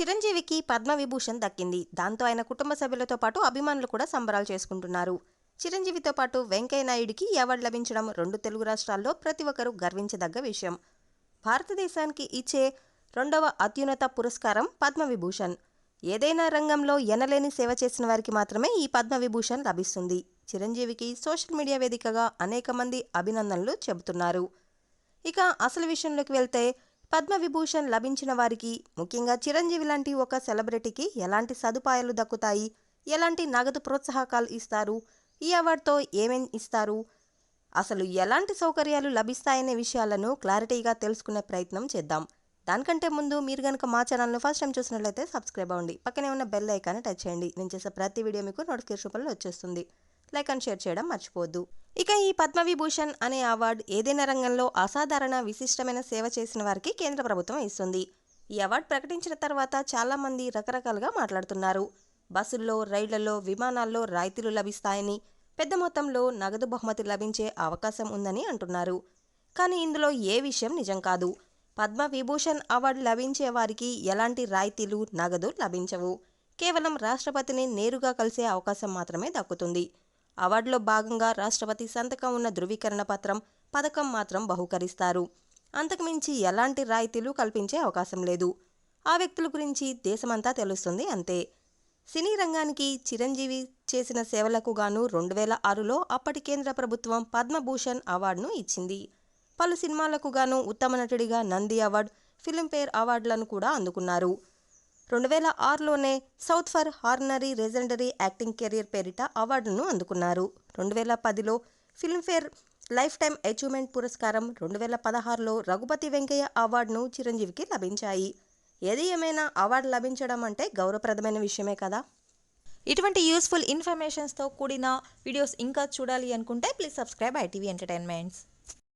చిరంజీవికి పద్మవిభూషణ్ దక్కింది. దాంతో ఆయన కుటుంబ సభ్యులతో పాటు అభిమానులు కూడా సంబరాలు చేసుకుంటున్నారు. చిరంజీవితో పాటు వెంకయ్య నాయుడికి ఈ అవార్డు లభించడం రెండు తెలుగు రాష్ట్రాల్లో ప్రతి ఒక్కరూ గర్వించదగ్గ విషయం. భారతదేశానికి ఇచ్చే రెండవ అత్యున్నత పురస్కారం పద్మవిభూషణ్. ఏదైనా రంగంలో ఎనలేని సేవ చేసిన వారికి మాత్రమే ఈ పద్మవిభూషణ్ లభిస్తుంది. చిరంజీవికి సోషల్ మీడియా వేదికగా అనేక మంది అభినందనలు చెబుతున్నారు. ఇక అసలు విషయంలోకి వెళ్తే పద్మవిభూషణ్ లభించిన వారికి ముఖ్యంగా చిరంజీవి లాంటి ఒక సెలబ్రిటీకి ఎలాంటి సదుపాయాలు దక్కుతాయి ఎలాంటి నగదు ప్రోత్సాహకాలు ఇస్తారు ఈ అవార్డుతో ఏమేం ఇస్తారు అసలు ఎలాంటి సౌకర్యాలు లభిస్తాయనే విషయాలను క్లారిటీగా తెలుసుకునే ప్రయత్నం చేద్దాం. దానికంటే ముందు మీరు కనుక మా ఛానల్ను ఫస్ట్ టైం చూసినట్లయితే సబ్స్క్రైబ్ అవ్వండి. పక్కనే ఉన్న బెల్ ఐకాన్ని టచ్ చేయండి. నేను చేసే ప్రతి వీడియో మీకు నోటిఫికేషన్ రూపంలో వచ్చేస్తుంది. లైక్ అండ్ షేర్ చేయడం మర్చిపోద్దు ఇక ఈ పద్మవిభూషణ్ అనే అవార్డు ఏదైనా రంగంలో అసాధారణ విశిష్టమైన సేవ చేసిన వారికి కేంద్ర ప్రభుత్వం ఇస్తుంది. ఈ అవార్డు ప్రకటించిన తర్వాత చాలామంది రకరకాలుగా మాట్లాడుతున్నారు. బస్సుల్లో రైళ్ళలో విమానాల్లో రాయితీలు లభిస్తాయని పెద్ద మొత్తంలో నగదు బహుమతి లభించే అవకాశం ఉందని అంటున్నారు. కానీ ఇందులో ఏ విషయం నిజం కాదు. పద్మ విభూషణ్ అవార్డు లభించే వారికి ఎలాంటి రాయితీలు నగదు లభించవు. కేవలం రాష్ట్రపతిని నేరుగా కలిసే అవకాశం మాత్రమే దక్కుతుంది. అవార్డులో భాగంగా రాష్ట్రపతి సంతకం ఉన్న ధృవీకరణ పత్రం పథకం మాత్రం బహుకరిస్తారు. అంతకుమించి ఎలాంటి రాయితీలు కల్పించే అవకాశం లేదు. ఆ వ్యక్తుల గురించి దేశమంతా తెలుస్తుంది అంతే. సినీ రంగానికి చిరంజీవి చేసిన సేవలకు గాను రెండు వేల ఆరులో అప్పటి కేంద్ర ప్రభుత్వం పద్మభూషణ్ అవార్డును ఇచ్చింది. పలు సినిమాలకు గాను ఉత్తమ నటుడిగా నంది అవార్డు ఫిల్మ్ఫేర్ అవార్డులను కూడా అందుకున్నారు. రెండు వేల ఆరులోనే south for honorary legendary acting career పేరిట అవార్డును అందుకున్నారు. రెండు వేల పదిలో ఫిల్మ్ఫేర్ లైఫ్ టైం అచీవ్మెంట్ పురస్కారం రెండు వేల పదహారులో రఘుపతి వెంకయ్య అవార్డును చిరంజీవికి లభించాయి. ఏది ఏమైనా అవార్డు లభించడం అంటే గౌరవప్రదమైన విషయమే కదా. ఇటువంటి యూస్ఫుల్ ఇన్ఫర్మేషన్స్తో కూడిన వీడియోస్ ఇంకా చూడాలి అనుకుంటే ప్లీజ్ సబ్స్క్రైబ్ ఐటీవీ ఎంటర్టైన్మెంట్స్.